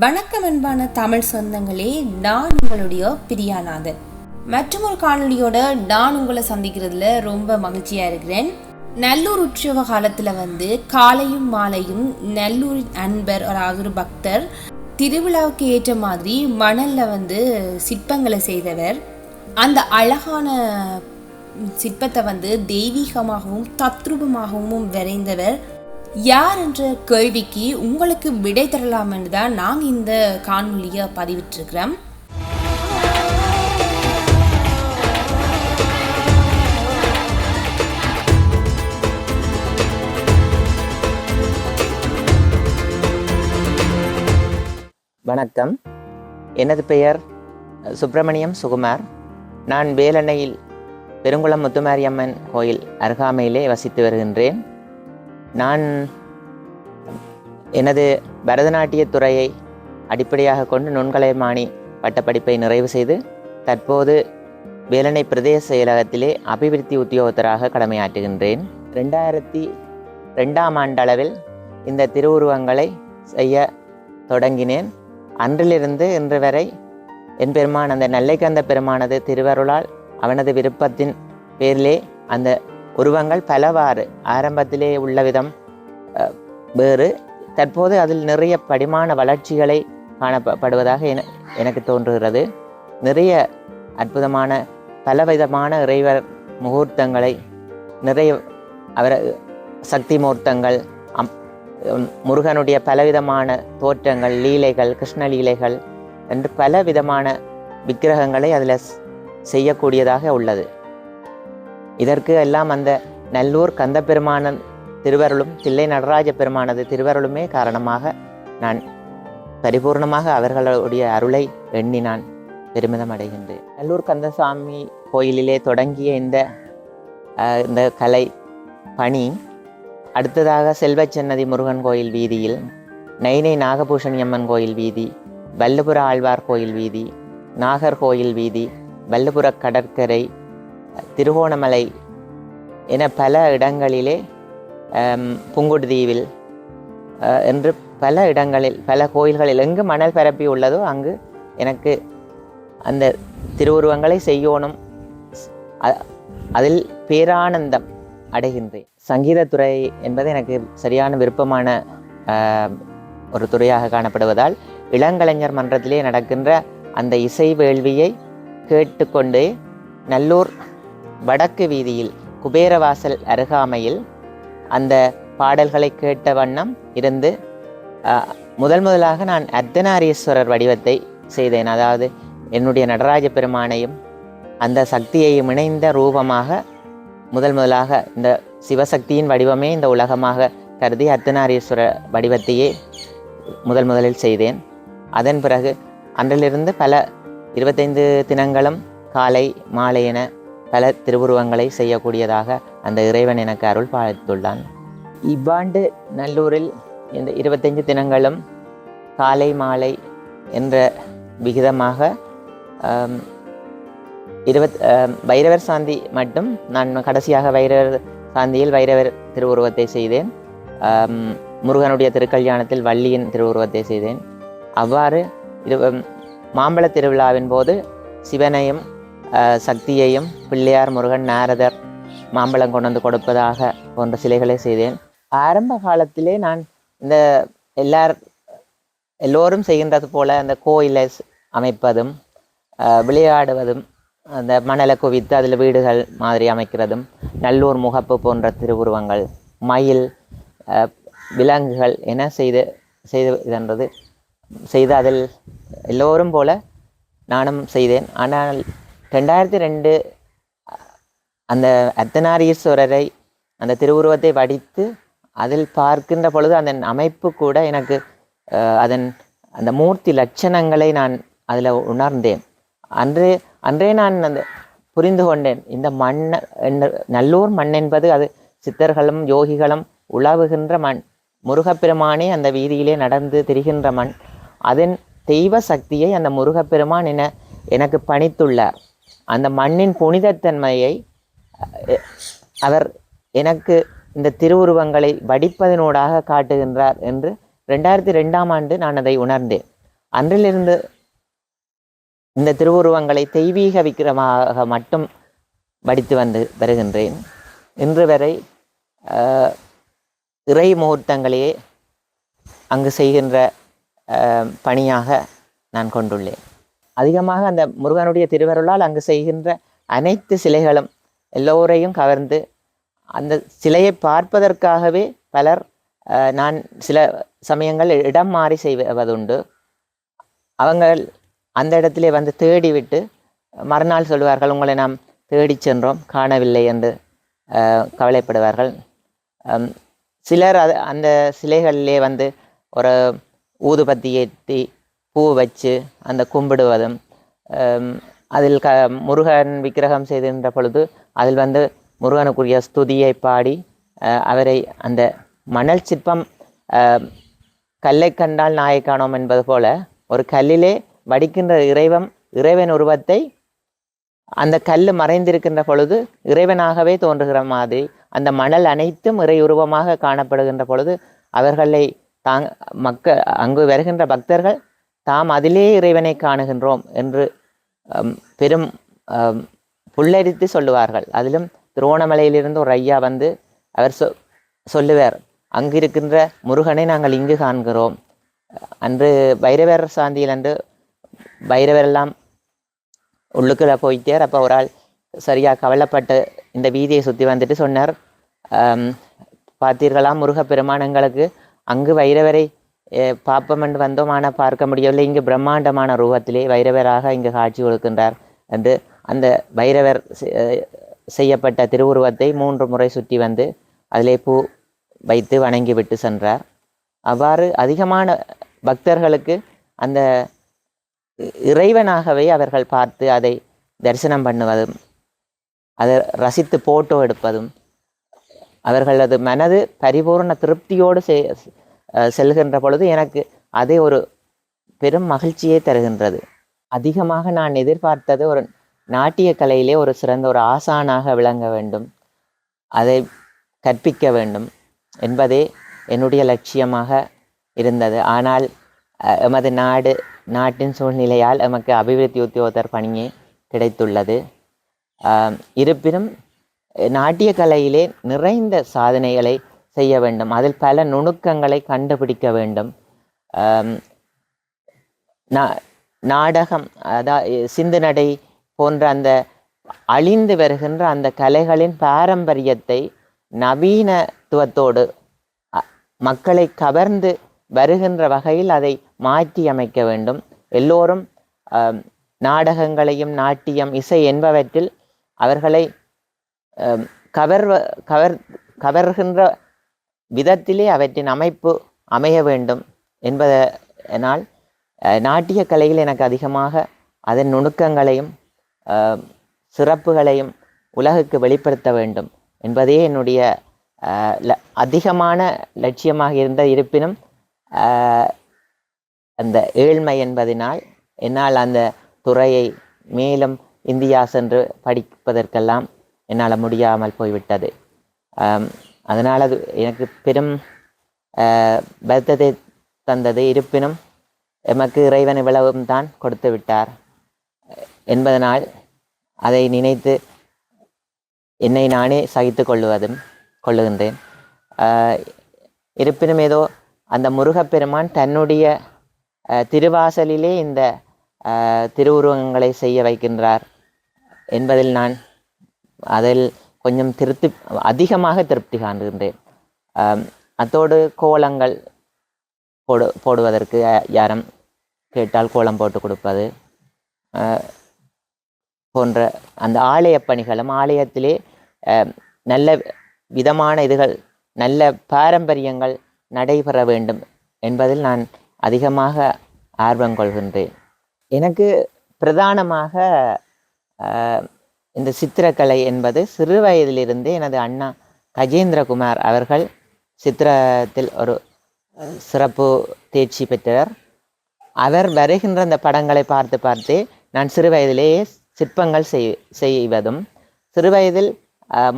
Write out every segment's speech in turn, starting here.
வணக்கம் அன்பான தமிழ் சொந்தங்களே நான் உங்களுடைய பிரியாநாதன். மற்றும் ஒரு காணொலியோட நான் உங்களை சந்திக்கிறதுல ரொம்ப மகிழ்ச்சியாக இருக்கிறேன். நல்லூர் உற்சவ காலத்தில் வந்து காலையும் மாலையும் நல்லூரின் அன்பர் அதாவது ஒரு பக்தர் திருவிழாவுக்கு ஏற்ற மாதிரி மணலில் வந்து சிற்பங்களை செய்தவர். அந்த அழகான சிற்பத்தை வந்து தெய்வீகமாகவும் தத்ரூபமாகவும் விரைந்தவர். யார் என்ற கேள்விக்கு உங்களுக்கு விடை தரலாம் என்று தான் நாங்கள் இந்த காணொலியை பதிவிட்டிருக்கிறோம். வணக்கம். எனது பெயர்? சுப்பிரமணியம் சுகுமார். நான் வேலண்ணையில் பெருங்குளம் முத்துமாரியம்மன் கோயில் அருகாமையிலே வசித்து வருகின்றேன். நான் எனது பரதநாட்டியத் துறையை அடிப்படையாக கொண்டு நுண்கலைமானி பட்டப்படிப்பை நிறைவு செய்து தற்போது வேலனை பிரதேச செயலகத்திலே அபிவிருத்தி உத்தியோகத்தராக கடமையாற்றுகின்றேன். ரெண்டாயிரத்தி ரெண்டாம் ஆண்டளவில் இந்த திருவுருவங்களை செய்ய தொடங்கினேன். அன்றிலிருந்து இன்று வரை என் பெருமான் அந்த நெல்லைக்கந்த பெருமானது திருவருளால் அவனது விருப்பத்தின் பேரிலே அந்த உருவங்கள் பலவாறு ஆரம்பத்திலே உள்ள விதம் வேறு. தற்போது அதில் நிறைய படிமான வளர்ச்சிகளை காணப்படுவதாக என எனக்கு தோன்றுகிறது. நிறைய அற்புதமான பலவிதமான இறைவர் முகூர்த்தங்களை நிறைய அவர் சக்தி மூர்த்தங்கள் அம் முருகனுடைய பலவிதமான தோற்றங்கள் லீலைகள் கிருஷ்ண லீலைகள் என்று பலவிதமான விக்கிரகங்களை அதில் செய்யக்கூடியதாக உள்ளது. இதற்கு எல்லாம் அந்த நல்லூர் கந்தப்பெருமானன் திருவருளும் தில்லை நடராஜ பெருமானது திருவருளுமே காரணமாக நான் பரிபூர்ணமாக அவர்களுடைய அருளை எண்ணி நான் பெருமிதம் அடைகின்றேன் நல்லூர் கந்தசாமி கோயிலிலே தொடங்கிய இந்த இந்த கலை பணி அடுத்ததாக செல்வச்சன்னதி முருகன் கோயில் வீதியில் நைனை நாகபூஷணி அம்மன் கோயில் வீதி வல்லபுர ஆழ்வார் கோயில் வீதி நாகர்கோயில் வீதி வல்லபுர கடற்கரை திருகோணமலை என பல இடங்களிலே புங்குடு தீவில் என்று பல இடங்களில் பல கோயில்களில் எங்கு மணல் பரப்பி உள்ளதோ அங்கு எனக்கு அந்த திருவுருவங்களை செய்யணும். அதில் பேரானந்தம் அடைகின்றேன். சங்கீதத்துறை என்பது எனக்கு சரியான விருப்பமான ஒரு துறையாக காணப்படுவதால் இளங்கலைஞர் மன்றத்திலே நடக்கின்ற அந்த இசை வேள்வியை கேட்டுக்கொண்டே நல்லூர் வடக்கு வீதியில் குபேரவாசல் அருகாமையில் அந்த பாடல்களை கேட்ட வண்ணம் இருந்து முதல் முதலாக நான் அர்த்தநாரீஸ்வரர் வடிவத்தை செய்தேன். அதாவது என்னுடைய நடராஜ பெருமானையும் அந்த சக்தியையும் இணைந்த ரூபமாக முதல் முதலாக இந்த சிவசக்தியின் வடிவமே இந்த உலகமாக கருதி அர்த்தநாரீஸ்வர வடிவத்தையே முதல் முதலில் செய்தேன். அதன் பிறகு அன்றிலிருந்து பல இருபத்தைந்து தினங்களும் காலை மாலை என பல திருவுருவங்களை செய்யக்கூடியதாக அந்த இறைவன் எனக்கு அருள் பாலித்துள்ளான். இவ்வாண்டு நல்லூரில் இந்த இருபத்தஞ்சு தினங்களும் காலை மாலை என்ற விகிதமாக இருபத் வைரவர் சாந்தி மட்டும் நான் கடைசியாக வைரவர் சாந்தியில் வைரவர் திருவுருவத்தை செய்தேன். முருகனுடைய திருக்கல்யாணத்தில் வள்ளியின் திருவுருவத்தை செய்தேன். அவ்வாறு இரு மாம்பழ திருவிழாவின் போது சிவனையும் சக்தியையும் பிள்ளையார் முருகன் நாரதர் மாம்பழம் கொண்டு வந்து கொடுப்பதாக போன்ற சிலைகளை செய்தேன். ஆரம்ப காலத்திலே நான் இந்த எல்லார் எல்லோரும் செய்கின்றது போல அந்த கோயிலை அமைப்பதும் விளையாடுவதும் அந்த மணலை குவித்து அதில் வீடுகள் மாதிரி அமைக்கிறதும் நல்லூர் முகப்பு போன்ற திருவுருவங்கள் மயில் விலங்குகள் என செய்து செய்து இதன்றது செய்து அதில் எல்லோரும் போல நானும் செய்தேன். ஆனால் ரெண்டாயிரத்தி ரெண்டு அந்த அர்த்தநாரீஸ்வரரை அந்த திருவுருவத்தை வடித்து அதில் பார்க்கின்ற பொழுது அதன் அமைப்பு கூட எனக்கு அதன் அந்த மூர்த்தி லட்சணங்களை நான் அதில் உணர்ந்தேன். அன்றே அன்றே நான் அந்த புரிந்து கொண்டேன். இந்த மண் என்ன- நல்லூர் மண் என்பது அது சித்தர்களும் யோகிகளும் உலாவுகின்ற மண். முருகப்பெருமானே அந்த வீதியிலே நடந்து திரிகின்ற மண். அதன் தெய்வ சக்தியை அந்த முருகப்பெருமான் என எனக்கு பணித்துள்ளார். அந்த மண்ணின் புனிதத்தன்மையை அவர் எனக்கு இந்த திருவுருவங்களை வடிப்பதனூடாக காட்டுகின்றார் என்று ரெண்டாயிரத்தி ரெண்டாம் ஆண்டு நான் அதை உணர்ந்தேன். அன்றிலிருந்து இந்த திருவுருவங்களை தெய்வீக விக்கிரமாக மட்டும் வடித்து வந்து வருகின்றேன். இன்று வரை இறை முகூர்த்தங்களையே அங்கு செய்கின்ற பணியாக நான் கொண்டுள்ளேன். அதிகமாக அந்த முருகனுடைய திருவருளால் அங்கு செய்கின்ற அனைத்து சிலைகளும் எல்லோரையும் கவர்ந்து அந்த சிலையை பார்ப்பதற்காகவே பலர் நான் சில சமயங்கள் இடம் மாறி செய்வதுண்டு. அவங்கள் அந்த இடத்திலே வந்து தேடிவிட்டு மறுநாள் சொல்லுவார்கள் உங்களை நாம் தேடிச் சென்றோம் காணவில்லை என்று கவலைப்படுவார்கள். சிலர் அது அந்த சிலைகளிலே வந்து ஒரு ஊதுபத்தி ஏற்றி பூ வச்சு அந்த கும்பிடுவதும் அதில் க முருகன் விக்கிரகம் செய்திருந்த பொழுது அதில் வந்து முருகனுக்குரிய ஸ்துதியை பாடி அவரை அந்த மணல் சிற்பம் கல்லை கண்டால் நாயை காணோம் என்பது போல ஒரு கல்லிலே வடிக்கின்ற இறைவன் இறைவன் உருவத்தை அந்த கல் மறைந்திருக்கின்ற பொழுது இறைவனாகவே தோன்றுகிற மாதிரி அந்த மணல் அனைத்தும் இறை உருவமாக காணப்படுகின்ற பொழுது அவர்களை தாங் மக்க அங்கு வருகின்ற பக்தர்கள் தாம் அதிலே இறைவனை காணுகின்றோம் என்று பெரும் புல்லரித்து சொல்லுவார்கள். அதிலும் திருவோணமலையிலிருந்து ஒரு ஐயா வந்து அவர் சொ சொல்லுவார் அங்கு இருக்கின்ற முருகனை நாங்கள் இங்கு காண்கிறோம். அன்று பைரவர் சாந்தியில் அன்று பைரவர் எல்லாம் உள்ளுக்குள்ள போயிட்டார். அப்போ ஒரு ஆள் சரியாக கவலைப்பட்டு இந்த வீதியை சுற்றி வந்துட்டு சொன்னார் பார்த்தீர்களாம் பார்த்தீர்களா முருகப்பெருமான் எங்களுக்கு? அங்கு வைரவரை பார்ப்போம் என்று வந்தோம் ஆனால் பார்க்க முடியவில்லை. இங்கு பிரம்மாண்டமான ரூபத்திலே வைரவராக இங்கு காட்சி கொடுக்கின்றார் என்று அந்த வைரவர் செய்யப்பட்ட திருவுருவத்தை மூன்று முறை சுற்றி வந்து அதிலே பூ வைத்து வணங்கி விட்டு சென்றார். அவ்வாறு அதிகமான பக்தர்களுக்கு அந்த இறைவனாகவே அவர்கள் பார்த்து அதை தரிசனம் பண்ணுவதும் அதை ரசித்து போட்டோ எடுப்பதும் அவர்களது மனது பரிபூர்ண திருப்தியோடு செய் செல்கின்ற பொழுது எனக்கு அதே ஒரு பெரும் மகிழ்ச்சியை தருகின்றது. அதிகமாக நான் எதிர்பார்த்தது ஒரு நாட்டிய கலையிலே ஒரு சிறந்த ஒரு ஆசானாக விளங்க வேண்டும். அதை கற்பிக்க வேண்டும் என்பதே என்னுடைய லட்சியமாக இருந்தது. ஆனால் எமது நாடு நாட்டின் சூழ்நிலையால் எமக்கு அபிவிருத்தி உத்தியோகத்தர் பணியே கிடைத்துள்ளது. இருப்பினும் நாட்டிய கலையிலே நிறைந்த சாதனைகளை செய்ய வேண்டும். அதில் பல நுணுக்கங்களை கண்டுபிடிக்க வேண்டும். நா- நாடகம் அதா சிந்து நடை போன்ற அந்த அழிந்து வருகின்ற அந்த கலைகளின் பாரம்பரியத்தை நவீனத்துவத்தோடு மக்களை கவர்ந்து வருகின்ற வகையில் அதை மாற்றி அமைக்க வேண்டும். எல்லோரும் நாடகங்களையும் நாட்டியம் இசை என்பவற்றில் அவர்களை கவர்வ கவர் கவர்கின்ற விதத்திலே அவற்றின் அமைப்பு அமைய வேண்டும் என்பதனால் நாட்டிய கலையில் எனக்கு அதிகமாக அதன் நுணுக்கங்களையும் சிறப்புகளையும் உலகுக்கு வெளிப்படுத்த வேண்டும் என்பதே என்னுடைய அதிகமான லட்சியமாக இருந்த இருப்பினும் அந்த ஏழ்மை என்பதினால் என்னால் அந்த துறையை மேலும் இந்தியா சென்று படிப்பதற்கெல்லாம் என்னால் முடியாமல் போய்விட்டது. அதனால் அது எனக்கு பெரும் ஆஹ், வருத்தத்தை தந்தது. இருப்பினும் எமக்கு இறைவன் இவ்வளவும் தான் கொடுத்து விட்டார் என்பதனால் அதை நினைத்து என்னை நானே சகித்து கொள்வதும் கொள்ளுகின்றேன். இருப்பினும் ஏதோ அந்த முருகப்பெருமான் தன்னுடைய திருவாசலிலே இந்த திருவுருவங்களை செய்ய வைக்கின்றார் என்பதில் நான் அதில் கொஞ்சம் திருப்தி அதிகமாக திருப்தி காண்கின்றேன். அத்தோடு கோலங்கள் போடு போடுவதற்கு யாரும் கேட்டால் கோலம் போட்டு கொடுப்பது போன்ற அந்த ஆலய பணிகளும் ஆலயத்திலே நல்ல விதமான இதுகள் நல்ல பாரம்பரியங்கள் நடைபெற வேண்டும் என்பதில் நான் அதிகமாக ஆர்வம் கொள்கின்றேன். எனக்கு பிரதானமாக இந்த சித்திரக்கலை என்பது சிறு வயதிலிருந்தே எனது அண்ணா கஜேந்திரகுமார் அவர்கள் சித்திரத்தில் ஒரு சிறப்பு தேர்ச்சி பெற்றவர். அவர் வருகின்ற அந்த படங்களை பார்த்து பார்த்தே நான் சிறு வயதிலேயே சிற்பங்கள் செய் செய்வதும் சிறுவயதில் வயதில்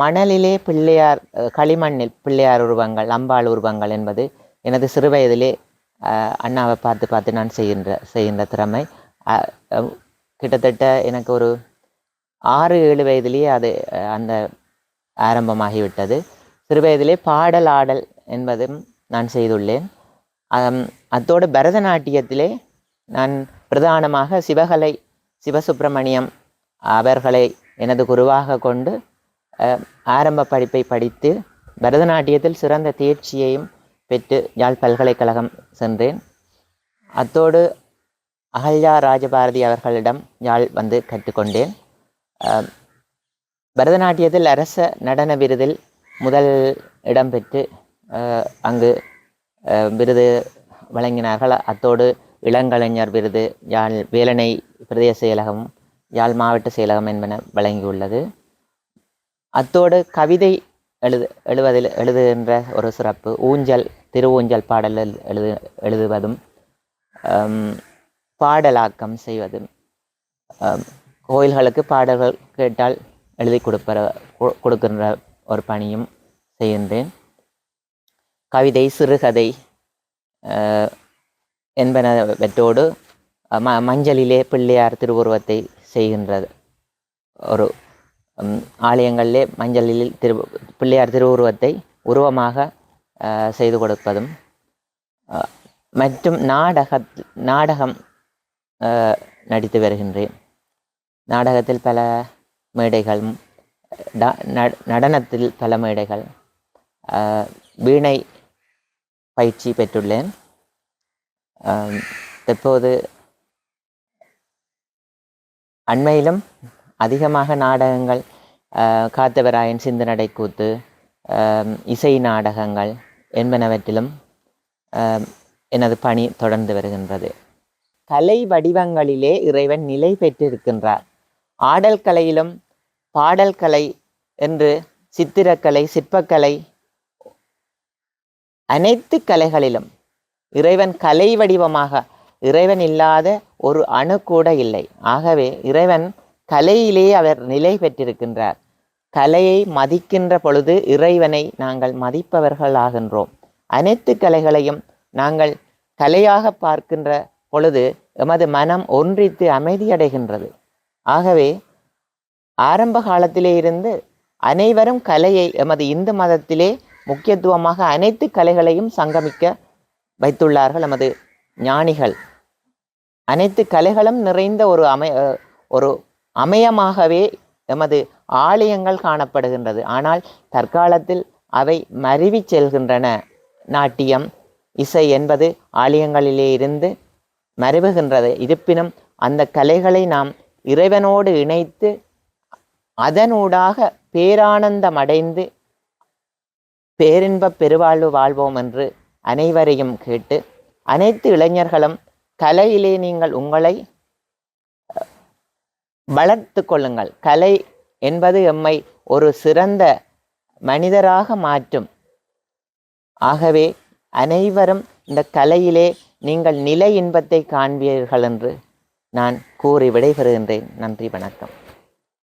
மணலிலே பிள்ளையார் களிமண்ணில் பிள்ளையார் உருவங்கள் அம்பாள் உருவங்கள் என்பது எனது சிறுவயதிலே வயதிலே அண்ணாவை பார்த்து பார்த்து நான் செய்கின்ற செய்கின்ற திறமை. கிட்டத்தட்ட எனக்கு ஒரு ஆறு ஏழு வயதிலேயே அது அந்த ஆரம்பமாகிவிட்டது. சிறு வயதிலே பாடல் ஆடல் என்பதும் நான் செய்துள்ளேன். அத்தோடு பரதநாட்டியத்திலே நான் பிரதானமாக சிவகலை சிவசுப்பிரமணியம் அவர்களை எனது குருவாக கொண்டு ஆரம்ப படிப்பை படித்து பரதநாட்டியத்தில் சிறந்த தேர்ச்சியையும் பெற்று யாழ் பல்கலைக்கழகம் சென்றேன். அத்தோடு அகல்யா ராஜபாரதி அவர்களிடம் யாழ் வந்து கற்றுக்கொண்டேன். பரதநாட்டியத்தில் அரச நடன விருதில் முதல் இடம் பெற்று அங்கு விருது வழங்கினார்கள். அத்தோடு இளங்கலைஞர் விருது யாழ் வேலணை பிரதேச செயலகம் யாழ் மாவட்ட செயலகம் என்பன வழங்கியுள்ளது. அத்தோடு கவிதை எழுது எழுவதில் எழுதுகின்ற ஒரு சிறப்பு ஊஞ்சல் திருஊஞ்சல் பாடல் எழுது எழுதுவதும் பாடலாக்கம் செய்வதும் கோயில்களுக்கு பாடல்கள் கேட்டால் எழுதி கொடுப்பற கொ- கொடுக்கின்ற ஒரு பணியும் செய்கின்றேன். கவிதை சிறுகதை என்பனவற்றோடு ம மஞ்சளிலே பிள்ளையார் திருவுருவத்தை செய்கின்றது. ஒரு ஆலயங்களிலே மஞ்சளில் திரு பிள்ளையார் திருவுருவத்தை உருவமாக செய்து கொடுப்பதும் மற்றும் நாடக நாடகம் நடித்து வருகின்றேன். நாடகத்தில் பல மேடைகள் நடனத்தில் பல மேடைகள் வீணை பயிற்சி பெற்றுள்ளேன். தற்போது அண்மையிலும் அதிகமாக நாடகங்கள் காத்தவராயன் சிந்தனடை கூத்து இசை நாடகங்கள் என்பனவற்றிலும் எனது பணி தொடர்ந்து வருகின்றது. கலை வடிவங்களிலே இறைவன் நிலை பெற்றிருக்கின்றார். ஆடல் கலையிலும் பாடல் கலை என்று சித்திரக்கலை சிற்பக்கலை அனைத்து கலைகளிலும் இறைவன் கலை வடிவமாக இறைவன் இல்லாத ஒரு அணு கூட இல்லை. ஆகவே இறைவன் கலையிலே அவர் நிலை பெற்றிருக்கின்றார். கலையை மதிக்கின்ற பொழுது இறைவனை நாங்கள் மதிப்பவர்கள் ஆகின்றோம். அனைத்து கலைகளையும் நாங்கள் கலையாக பார்க்கின்ற பொழுது எமது மனம் ஒன்றித்து அமைதியடைகின்றது. ஆகவே ஆரம்ப காலத்திலே இருந்து அனைவரும் கலையை எமது இந்து மதத்திலே முக்கியத்துவமாக அனைத்து கலைகளையும் சங்கமிக்க வைத்துள்ளார்கள் நமது ஞானிகள். அனைத்து கலைகளும் நிறைந்த ஒரு அமை ஒரு அமையமாகவே எமது ஆலயங்கள் காணப்படுகின்றது. ஆனால் தற்காலத்தில் அவை மருவிச் செல்கின்றன. நாட்டியம் இசை என்பது ஆலயங்களிலே இருந்து மருவுகின்றது. இருப்பினும் அந்த கலைகளை நாம் இறைவனோடு இணைத்து அதனூடாக பேரானந்தம் அடைந்து பேரின்பப் பெருவாழ்வு வாழ்வோம் என்று அனைவரையும் கேட்டு அனைத்து இளைஞர்களும் கலையிலே நீங்கள் உங்களை வளர்த்து கொள்ளுங்கள். கலை என்பது எம்மை ஒரு சிறந்த மனிதராக மாற்றும். ஆகவே அனைவரும் இந்த கலையிலே நீங்கள் நிலை இன்பத்தை காண்பீர்கள் என்று நான் கூறி விடைபெறுகின்றேன். நன்றி வணக்கம்.